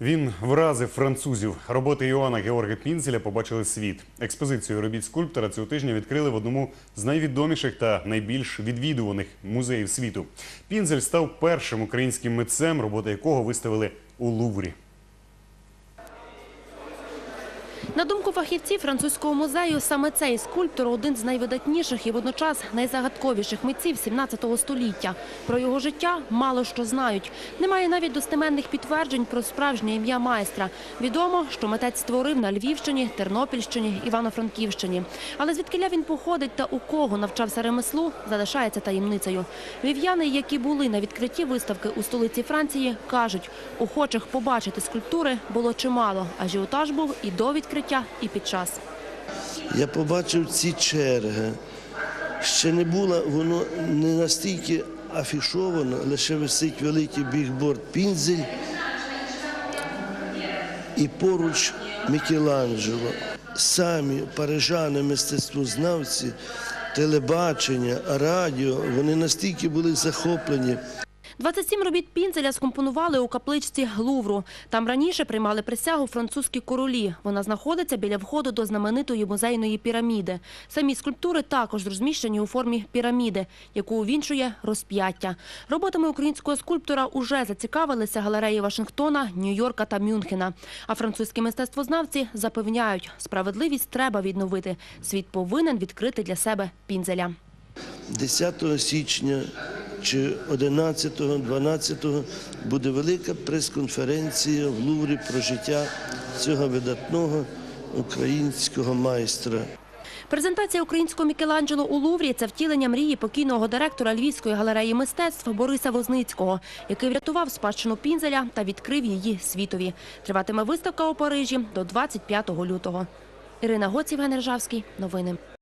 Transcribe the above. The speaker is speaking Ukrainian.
Він вразив французів. Роботи Іоанна Георга Пінзеля побачили світ. Експозицію робіт скульптора цього тижня відкрили в одному з найвідоміших та найбільш відвідуваних музеїв світу. Пінзель став першим українським митцем, роботи якого виставили у Луврі. На думку фахівців французького музею, саме цей скульптор – один з найвидатніших і водночас найзагадковіших митців 17 століття. Про його життя мало що знають. Немає навіть достеменних підтверджень про справжнє ім'я майстра. Відомо, що митець створив на Львівщині, Тернопільщині, Івано-Франківщині. Але звідкиля він походить та у кого навчався ремеслу, залишається таємницею. Львів'яни, які були на відкритті виставки у столиці Франції, кажуть, охочих побачити скульптури було чимало. Ажіотаж був і до відкриття, і під час. Я побачив ці черги. Ще не було, воно не настільки афішовано, лише висить великий бігборд Пінзель і поруч Мікеланджело. Самі парижани, мистецтвознавці, телебачення, радіо, вони настільки були захоплені 27 робіт Пінзеля скомпонували у капличці Лувру. Там раніше приймали присягу французькі королі. Вона знаходиться біля входу до знаменитої музейної піраміди. Самі скульптури також розміщені у формі піраміди, яку увінчує розп'яття. Роботами українського скульптора уже зацікавилися галереї Вашингтона, Нью-Йорка та Мюнхена. А французькі мистецтвознавці запевняють, справедливість треба відновити. Світ повинен відкрити для себе Пінзеля. 10 січня чи 11, 12 буде велика прес-конференція в Луврі про життя цього видатного українського майстра. Презентація українського Мікеланджело у Луврі – це втілення мрії покійного директора Львівської галереї мистецтв Бориса Возницького, який врятував спадщину Пінзеля та відкрив її світові. Триватиме виставка у Парижі до 25 лютого. Ірина Гоць, Євген Ржавський. Новини.